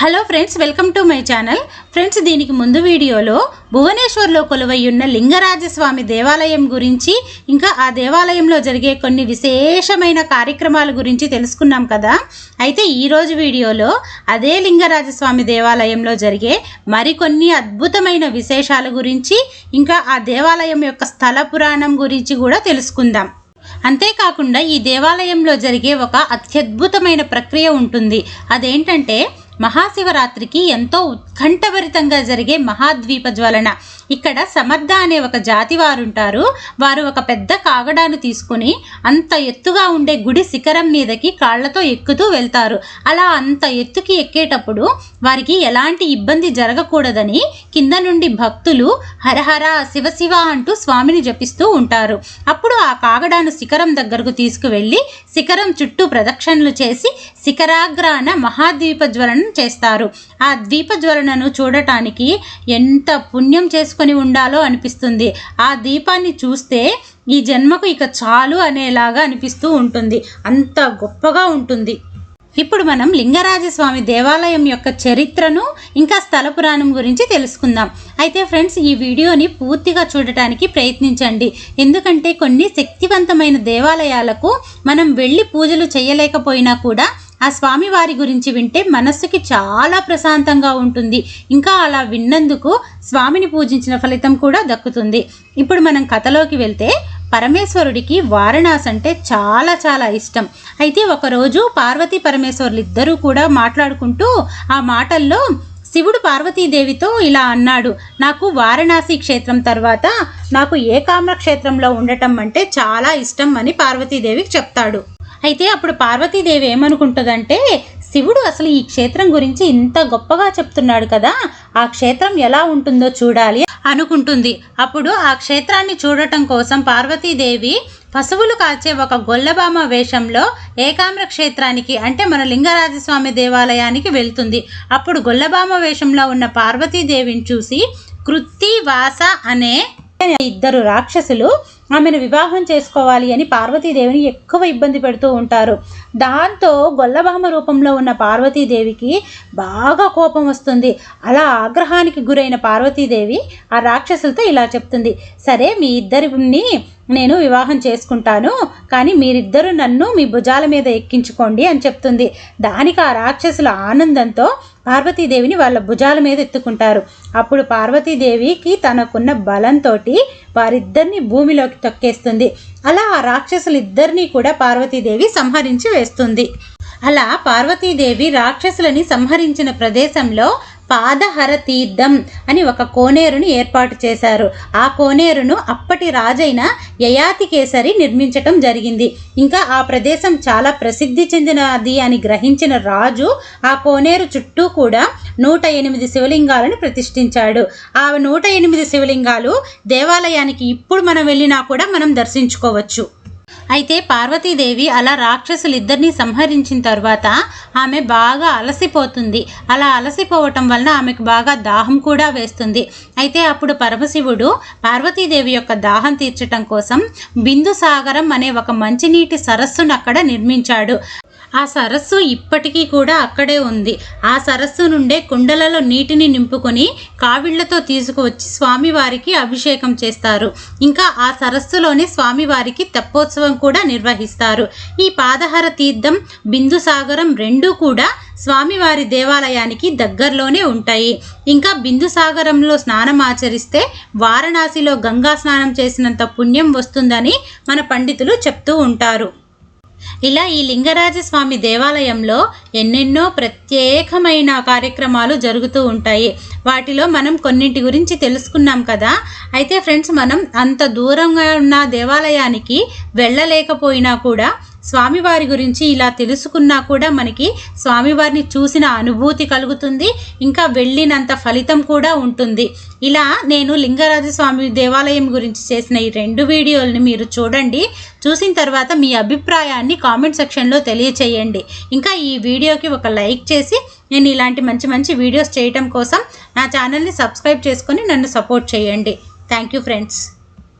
Hello friends welcome to my channel. Friends దీనికి ముందు వీడియోలో భువనేశ్వర్లో కొలువై ఉన్న లింగరాజస్వామి దేవాలయం గురించి ఇంకా ఆ దేవాలయంలో జరిగే కొన్ని విశేషమైన కార్యక్రమాల గురించి తెలుసుకున్నాం కదా. అయితే ఈరోజు వీడియోలో అదే లింగరాజస్వామి దేవాలయంలో జరిగే మరికొన్ని అద్భుతమైన విశేషాల గురించి ఇంకా ఆ దేవాలయం యొక్క స్థల పురాణం గురించి కూడా తెలుసుకుందాం. అంతేకాకుండా ఈ దేవాలయంలో జరిగే ఒక అత్యద్భుతమైన ప్రక్రియ ఉంటుంది. అదేంటంటే మహాశివరాత్రికి ఎంతో ఉత్కంఠభరితంగా జరిగే మహాద్వీప జ్వలన. ఇక్కడ సమర్థ అనే ఒక జాతి వారుంటారు. వారు ఒక పెద్ద కాగడాను తీసుకుని అంత ఎత్తుగా ఉండే గుడి శిఖరం మీదకి కాళ్ళతో ఎక్కుతూ వెళ్తారు. అలా అంత ఎత్తుకి ఎక్కేటప్పుడు వారికి ఎలాంటి ఇబ్బంది జరగకూడదని కింద నుండి భక్తులు హరహర శివశివ అంటూ స్వామిని జపిస్తూ ఉంటారు. అప్పుడు ఆ కాగడాను శిఖరం దగ్గరకు తీసుకువెళ్ళి శిఖరం చుట్టూ ప్రదక్షిణలు చేసి శిఖరాగ్రాన మహాద్వీప జ్వలనం చేస్తారు. ఆ ద్వీప జ్వలనను చూడటానికి ఎంత పుణ్యం చేసుకొని ఉండాలో అనిపిస్తుంది. ఆ దీపాన్ని చూస్తే ఈ జన్మకు ఇక చాలు అనేలాగా అనిపిస్తూ ఉంటుంది. అంత గొప్పగా ఉంటుంది. ఇప్పుడు మనం లింగరాజస్వామి దేవాలయం యొక్క చరిత్రను ఇంకా స్థల పురాణం గురించి తెలుసుకుందాం. అయితే ఫ్రెండ్స్ ఈ వీడియోని పూర్తిగా చూడటానికి ప్రయత్నించండి. ఎందుకంటే కొన్ని శక్తివంతమైన దేవాలయాలకు మనం వెళ్ళి పూజలు చేయలేకపోయినా కూడా ఆ స్వామివారి గురించి వింటే మనస్సుకి చాలా ప్రశాంతంగా ఉంటుంది. ఇంకా అలా విన్నందుకు స్వామిని పూజించిన ఫలితం కూడా దక్కుతుంది. ఇప్పుడు మనం కథలోకి వెళ్తే పరమేశ్వరుడికి వారణాసి అంటే చాలా చాలా ఇష్టం. అయితే ఒకరోజు పార్వతీ పరమేశ్వరులు ఇద్దరూ కూడా మాట్లాడుకుంటూ ఆ మాటల్లో శివుడు పార్వతీదేవితో ఇలా అన్నాడు నాకు వారణాసి క్షేత్రం తర్వాత నాకు ఏకామ్ర క్షేత్రంలో ఉండటం అంటే చాలా ఇష్టం అని పార్వతీదేవికి చెప్తాడు. అయితే అప్పుడు పార్వతీదేవి ఏమనుకుంటుందంటే శివుడు అసలు ఈ క్షేత్రం గురించి ఇంత గొప్పగా చెప్తున్నాడు కదా ఆ క్షేత్రం ఎలా ఉంటుందో చూడాలి అనుకుంటుంది. అప్పుడు ఆ క్షేత్రాన్ని చూడటం కోసం పార్వతీదేవి పశువులు కాచే ఒక గొల్లబామ వేషంలో ఏకామ్ర క్షేత్రానికి అంటే మన లింగరాజస్వామి దేవాలయానికి వెళ్తుంది. అప్పుడు గొల్లబామ వేషంలో ఉన్న పార్వతీదేవిని చూసి కృత్తి వాస అనే ఇద్దరు రాక్షసులు ఆమెను వివాహం చేసుకోవాలి అని పార్వతీదేవిని ఎక్కువ ఇబ్బంది పెడుతూ ఉంటారు. దాంతో గొల్లభామ రూపంలో ఉన్న పార్వతీదేవికి బాగా కోపం వస్తుంది. అలా ఆగ్రహానికి గురైన పార్వతీదేవి ఆ రాక్షసులతో ఇలా చెప్తుంది. సరే మీ ఇద్దరిని నేను వివాహం చేసుకుంటాను కానీ మీరిద్దరూ నన్ను మీ భుజాల మీద ఎక్కించుకోండి అని చెప్తుంది. దానికి ఆ రాక్షసుల ఆనందంతో పార్వతీదేవిని వాళ్ళ భుజాల మీద ఎత్తుకుంటారు. అప్పుడు పార్వతీదేవికి తనకున్న బలంతో వారిద్దరిని భూమిలోకి తొక్కేస్తుంది. అలా ఆ రాక్షసులిద్దరినీ కూడా పార్వతీదేవి సంహరించి వేస్తుంది. అలా పార్వతీదేవి రాక్షసులని సంహరించిన ప్రదేశంలో పాదహర తీర్థం అని ఒక కోనేరును ఏర్పాటు చేశారు. ఆ కోనేరును అప్పటి రాజైన యయాతి కేసరి నిర్మించటం జరిగింది. ఇంకా ఆ ప్రదేశం చాలా ప్రసిద్ధి చెందినది అని గ్రహించిన రాజు ఆ కోనేరు చుట్టూ కూడా నూట ఎనిమిది శివలింగాలను ప్రతిష్ఠించాడు. ఆ నూట ఎనిమిది శివలింగాలు దేవాలయానికి ఇప్పుడు మనం వెళ్ళినా కూడా మనం దర్శించుకోవచ్చు. అయితే పార్వతీదేవి అలా రాక్షసులిద్దరినీ సంహరించిన తర్వాత ఆమె బాగా అలసిపోతుంది. అలా అలసిపోవటం వలన ఆమెకు బాగా దాహం కూడా వేస్తుంది. అయితే అప్పుడు పరమశివుడు పార్వతీదేవి యొక్క దాహం తీర్చటం కోసం బిందు సాగరం అనే ఒక మంచినీటి సరస్సును అక్కడ నిర్మించాడు. ఆ సరస్సు ఇప్పటికీ కూడా అక్కడే ఉంది. ఆ సరస్సు నుండే కుండలలో నీటిని నింపుకొని కావిళ్ళతో తీసుకువచ్చి స్వామివారికి అభిషేకం చేస్తారు. ఇంకా ఆ సరస్సులోనే స్వామివారికి తెప్పోత్సవం కూడా నిర్వహిస్తారు. ఈ పాదహర తీర్థం బిందుసాగరం రెండూ కూడా స్వామివారి దేవాలయానికి దగ్గరలోనే ఉంటాయి. ఇంకా బిందుసాగరంలో స్నానం ఆచరిస్తే వారణాసిలో గంగా స్నానం చేసినంత పుణ్యం వస్తుందని మన పండితులు చెప్తూ ఉంటారు. ఇలా ఈ లింగరాజస్వామి దేవాలయంలో ఎన్నెన్నో ప్రత్యేకమైన కార్యక్రమాలు జరుగుతూ ఉంటాయి. వాటిలో మనం కొన్నింటి గురించి తెలుసుకున్నాం కదా. అయితే ఫ్రెండ్స్ మనం అంత దూరంగా ఉన్న దేవాలయానికి వెళ్ళలేకపోయినా కూడా స్వామివారి గురించి ఇలా తెలుసుకున్నా కూడా మనకి స్వామివారిని చూసిన అనుభూతి కలుగుతుంది ఇంకా వెళ్ళినంత ఫలితం కూడా ఉంటుంది. ఇలా నేను లింగరాజు స్వామి దేవాలయం గురించి చేసిన ఈ రెండు వీడియోలని మీరు చూడండి. చూసిన తర్వాత మీ అభిప్రాయాన్ని కామెంట్ సెక్షన్లో తెలియచేయండి. ఇంకా ఈ వీడియోకి ఒక లైక్ చేసి నేను ఇలాంటి మంచి మంచి వీడియోస్ చేయటం కోసం నా ఛానల్ని సబ్స్క్రైబ్ చేసుకొని నన్ను సపోర్ట్ చేయండి. Thank you friends.